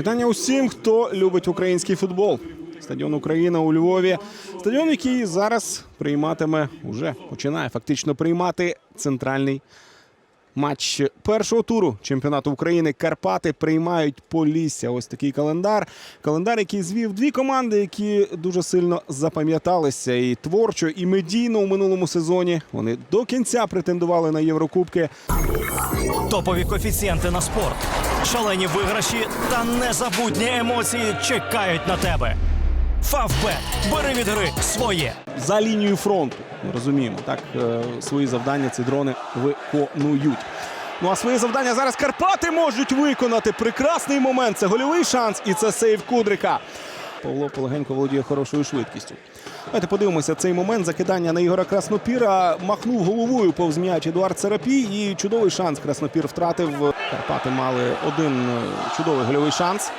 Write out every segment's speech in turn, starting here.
Вітання усім, хто любить український футбол. Стадіон Україна у Львові. Стадіон, який зараз прийматиме, уже починає фактично приймати центральний матч першого туру чемпіонату України. Карпати приймають Полісся. Ось такий календар. Календар, який звів дві команди, які дуже сильно запам'яталися і творчо, і медійно у минулому сезоні. Вони до кінця претендували на Єврокубки. Топові коефіцієнти на спорт, шалені виграші та незабутні емоції чекають на тебе. Фавбет. Бери від гри своє. за лінією фронту. Ми розуміємо, так е, свої завдання ці дрони виконують. Ну а свої завдання зараз Карпати можуть виконати. Прекрасний момент. Це гольовий шанс, і це сейв Кудрика. Павло полегенько володіє хорошою швидкістю. Давайте подивимося цей момент закидання на Ігора Краснопіра. Махнув головою повз м'яч Едуард Серапій. І чудовий шанс Краснопір втратив. Карпати мали один е, чудовий гольовий шанс.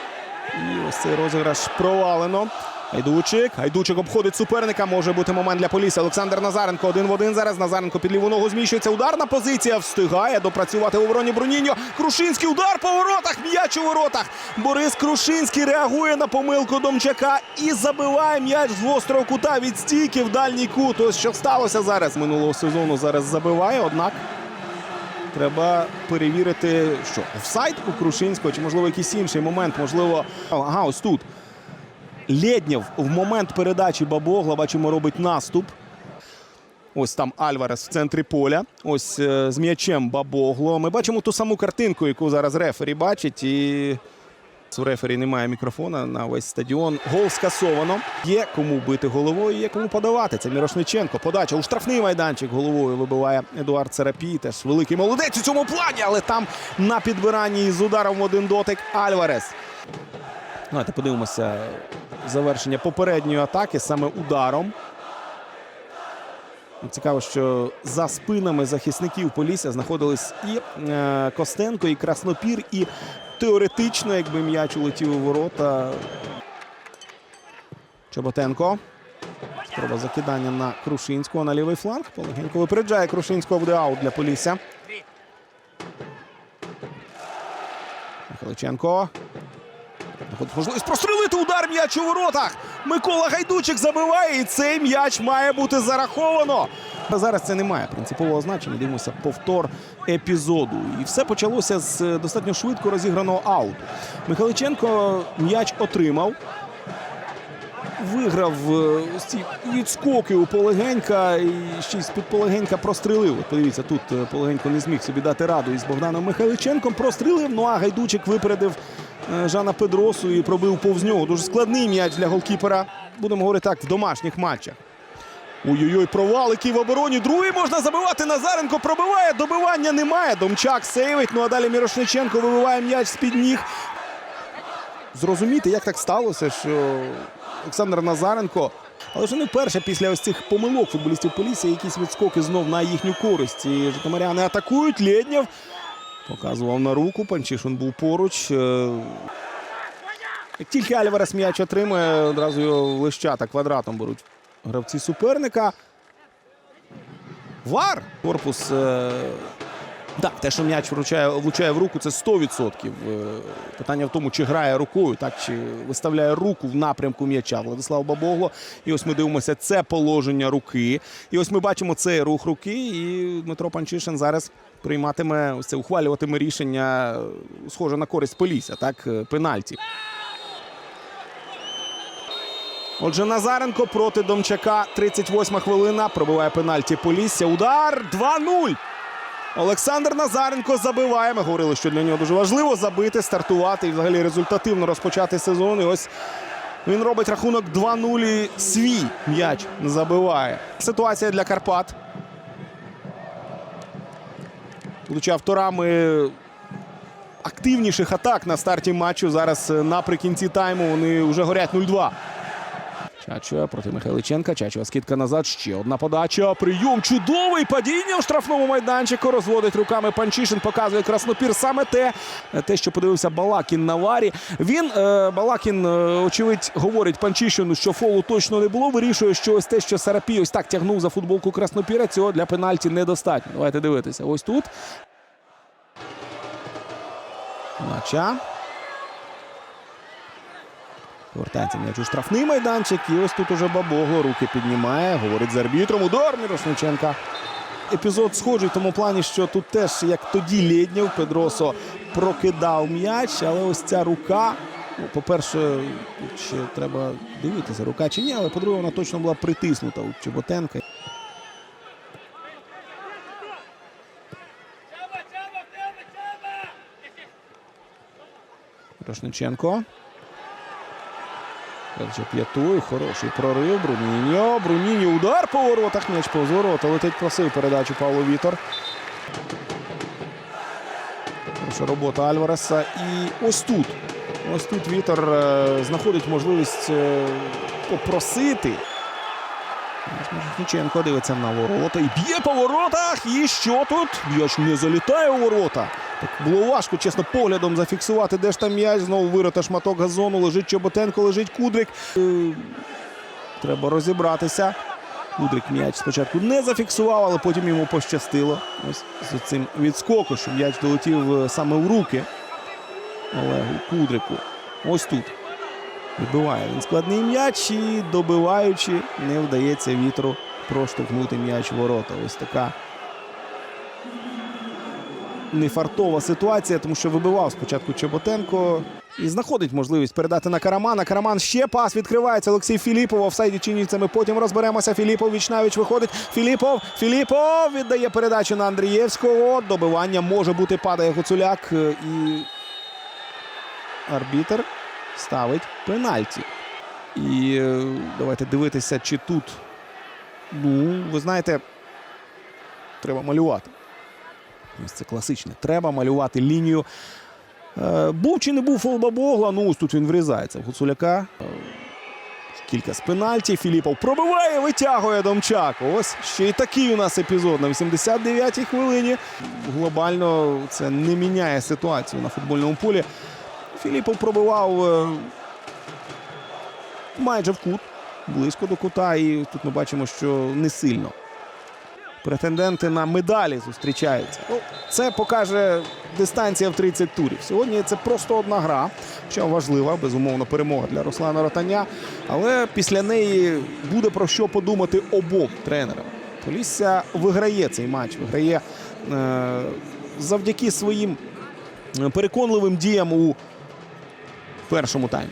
І ось цей розіграш провалено. Гайдучик. Гайдучик обходить суперника. Може бути момент для Полісся. Олександр Назаренко один в один зараз. Назаренко під ліву ногу зміщується. Ударна позиція. Встигає допрацювати у обороні Бруніньо. Крушинський удар по воротах. М'яч у воротах. Борис Крушинський реагує на помилку Домчака і забиває м'яч з гострого кута від стійки в дальній кут. Ось що сталося зараз. Минулого сезону зараз забиває. Однак Треба перевірити, що офсайд у Крушинського, чи можливо якийсь інший момент. Можливо, ага, ось тут. Лєднєв в момент передачі Бабогла, бачимо, робить наступ. Ось там Альварес в центрі поля. Ось е, з м'ячем Бабогло. Ми бачимо ту саму картинку, яку зараз рефері бачить. І у рефері немає мікрофона на весь стадіон. Гол скасовано. Є кому бити головою, є кому подавати. Це Мірошниченко. Подача у штрафний майданчик головою вибиває Едуард Церапій. Теж великий молодець у цьому плані, але там на підбиранні з ударом один дотик Альварес. Давайте подивимося завершення попередньої атаки саме ударом. Цікаво, що за спинами захисників Полісся знаходились і е, Костенко, і Краснопір, і теоретично, якби м'яч улетів у ворота. Чоботенко. Спроба закидання на Крушинського на лівий фланг. Полегенько випереджає Крушинського буде аут для Полісся. Михайличенко. Знаходить можливість прострелити удар м'яч у воротах. Микола Гайдучик забиває, і цей м'яч має бути зараховано. Зараз це не має принципового значення. Дивимося повтор епізоду. І все почалося з е, достатньо швидко розіграного ауту. Михайличенко м'яч отримав. Виграв е, ось ці відскоки у Полегенька і ще з-під Полегенька прострелив. Подивіться, тут е, Полегенько не зміг собі дати раду із Богданом Михайличенком. Прострелив. Ну а Гайдучик випередив Жана Педросу і пробив повз нього. Дуже складний м'яч для голкіпера. Будемо говорити так, в домашніх матчах. Ой-ой-ой, провал, який в обороні. Другий можна забивати. Назаренко пробиває. Добивання немає. Домчак сейвить. Ну а далі Мірошниченко вибиває м'яч з-під ніг. Зрозуміти, як так сталося, що Олександр Назаренко. Але вже не вперше після ось цих помилок футболістів Полісся якісь відскоки знов на їхню користь. І житомиряни атакують. Лєднєв показував на руку. Панчишин був поруч. Е, Як тільки Альварес м'яч отримує, одразу його лищата квадратом беруть гравці суперника. Вар. Корпус. Е... Так, те, що м'яч вручає, влучає в руку, це 100%. Е, Питання в тому, чи грає рукою, так чи виставляє руку в напрямку м'яча Владислав Бабогло. І ось ми дивимося це положення руки. І ось ми бачимо цей рух руки. І Дмитро Панчишин зараз прийматиме ось це ухвалюватиме рішення, схоже на користь Полісся, так, е, пенальті. Отже, Назаренко проти Домчака. 38 хвилина. Пробиває пенальті Полісся. Удар 2-0. Олександр Назаренко забиває. Ми говорили, що для нього дуже важливо забити, стартувати і взагалі результативно розпочати сезон. І ось він робить рахунок 2-0 і свій м'яч забиває. Ситуація для Карпат. Будучи авторами активніших атак на старті матчу. Зараз е, наприкінці тайму вони вже горять 0-2. Чачуа проти Михайличенка. Чачуа скидка назад. Ще одна подача. Прийом чудовий. Падіння у штрафному майданчику. Розводить руками Панчишин. Показує Краснопір. Саме те, те, що подивився Балакін на варі. Він е, Балакін, е, очевидь, говорить Панчишину, що фолу точно не було. Вирішує, що ось те, що Сарапій ось так тягнув за футболку Краснопіра. Цього для пенальті недостатньо. Давайте дивитися. Ось тут. Нача. Повертається м'яч у штрафний майданчик. І ось тут уже Бабогло руки піднімає. Говорить з арбітром. Удар Мірошниченка. Епізод схожий в тому плані, що тут теж, як тоді Лєднєв, Педросо прокидав м'яч, але ось ця рука. Ну, по-перше, ще треба дивитися, рука чи ні, але по-друге, вона точно була притиснута у Чеботенка. Рошниченко. Дальше п'ятою. Хороший прорив. Бруніньо. Бруніньо. Удар по воротах. М'яч повз ворота. Летить просив передачу Павло Вітор. Хороша робота Альвареса. І ось тут. Ось тут Вітор е, знаходить можливість е, попросити. Ніченко дивиться на ворота і б'є по воротах. І що тут? М'яч не залітає у ворота. Так було важко, чесно, поглядом зафіксувати, де ж там м'яч. Знову вирота шматок газону. Лежить Чоботенко, лежить Кудрик. Е, Треба розібратися. Кудрик м'яч спочатку не зафіксував, але потім йому пощастило. Ось з цим відскоку, що м'яч долетів е, саме в руки Олегу Кудрику. Ось тут. Відбиває він складний м'яч і добиваючи, не вдається вітру проштовхнути м'яч ворота. Ось така нефартова ситуація, тому що вибивав спочатку Чоботенко і знаходить можливість передати на Карамана. Караман ще пас відкривається. Олексій Філіпов. Офсайді чинівця. Ми потім розберемося. Філіпов вічнавіч виходить. Філіпов. Філіпов віддає передачу на Андрієвського. Добивання може бути. Падає Гуцуляк е, і арбітер ставить пенальті. І е, давайте дивитися, чи тут. Ну, ви знаєте, треба малювати. Це класичне. Треба малювати лінію. Е, був чи не був фол Бабогла, ну ось тут він врізається в Гуцуляка. Кілька з пенальті. Філіпов пробиває, витягує Домчак. Ось ще й такий у нас епізод на 89-й хвилині. Глобально це не міняє ситуацію на футбольному полі. Філіпов пробивав е, майже в кут, близько до кута. І тут ми бачимо, що не сильно. Претенденти на медалі зустрічаються. Ну, це покаже дистанція в 30 турів. Сьогодні це просто одна гра, що важлива, безумовно, перемога для Руслана Ротаня. Але після неї буде про що подумати обом тренерам. Полісся виграє цей матч, виграє е, завдяки своїм е, переконливим діям у першому таймі.